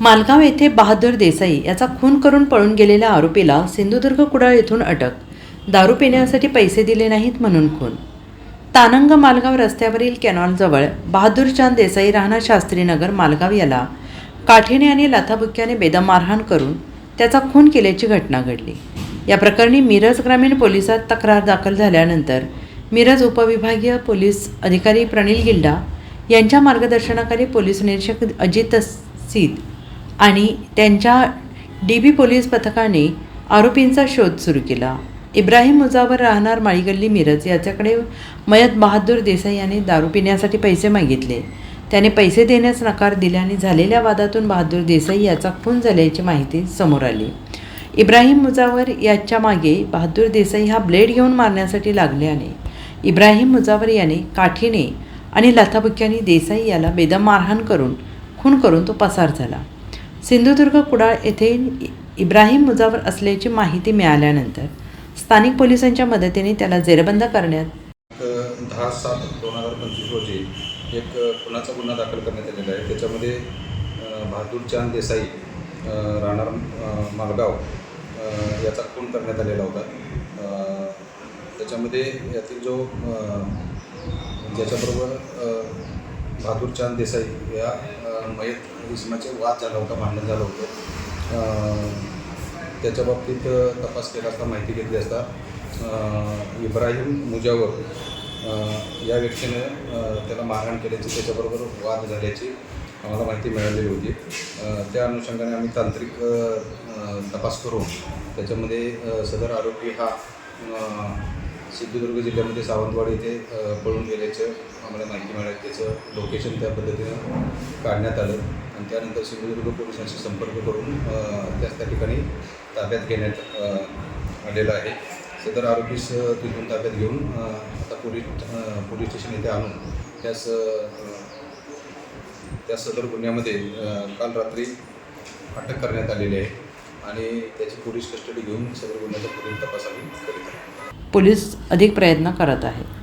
मालगाव येथे बहादूर देसाई याचा खून करून पळून गेलेल्या आरोपीला सिंधुदुर्ग कुडाळ येथून अटक. दारू पिण्यासाठी पैसे दिले नाहीत म्हणून खून. तानंग मालगाव रस्त्यावरील कॅनॉलजवळ बहादूर चांद देसाई राहणार शास्त्रीनगर मालगाव याला काठीने आणि लाथाबुक्क्याने बेदम मारहाण करून त्याचा खून केल्याची घटना घडली. या प्रकरणी मिरज ग्रामीण पोलिसात तक्रार दाखल झाल्यानंतर मिरज उपविभागीय पोलीस अधिकारी प्रणिल गिल्डा यांच्या मार्गदर्शनाखाली पोलीस निरीक्षक अजित सीत आणि त्यांच्या डी बी पोलीस पथकाने आरोपींचा शोध सुरू केला. इब्राहिम मुजावर राहणार माळीगल्ली मिरज याच्याकडे मयत बहादूर देसाई यांनी दारू पिण्यासाठी पैसे मागितले. त्याने पैसे देण्यास नकार दिल्याने झालेल्या वादातून बहादूर देसाई याचा खून झाल्याची माहिती समोर आली. इब्राहिम मुजावर याच्या मागे बहादूर देसाई हा ब्लेड घेऊन मारण्यासाठी लागल्याने इब्राहिम मुजावर याने काठीने आणि लथाबुक्याने देसाई याला बेदम मारहाण करून खून करून तो पसार झाला. सिंधुदुर्ग कुडाळ येथे इ- इब्राहिम मुजावर असल्याची माहिती मिळाल्यानंतर स्थानिक पोलिसांच्या मदतीने त्याला जेरबंद करण्यात एक दहा सात दोन हजार पंचवीस रोजी एक खुनाचा गुन्हा दाखल करण्यात आलेला आहे. त्याच्यामध्ये बहादूर चांद देसाई राहणार मालगाव याचा खून करण्यात आलेला होता. त्याच्यामध्ये यातील जो ज्याच्याबरोबर बहादूर चांद देसाई या मयत इसमाचे वाद झाला होता भांडण झालं होतं. त्याच्या बाबतीत तपास केला असता माहिती घेतली असता इब्राहिम मुजावर या व्यक्तीनं त्याला मारहाण केल्याची त्याच्याबरोबर वाद झाल्याची आम्हाला माहिती मिळालेली होती. त्या अनुषंगाने आम्ही तांत्रिक तपास करून त्याच्यामध्ये सदर आरोपी हा सिंधुदुर्ग जिल्ह्यामध्ये सावंतवाडी येथे पळून गेल्याचं आम्हाला माहिती मिळाली. त्याचं लोकेशन त्या पद्धतीनं काढण्यात आलं. आणि त्यानंतर सिंधुदुर्ग पोलिसांशी संपर्क करून त्याच त्या ठिकाणी ताब्यात घेण्यात आलेलं आहे. सदर आरोपीस तिथून ताब्यात घेऊन आता पोलीस पोलीस स्टेशन येथे आणून त्यास त्या सदर गुन्ह्यामध्ये काल रात्री अटक करण्यात आलेली आहे. आणि त्याची पोलीस कस्टडी घेऊन सदर गुन्ह्याचा पुढील तपास आम्ही करीत आहोत. पोलीस अधिक प्रयत्न करत आहेत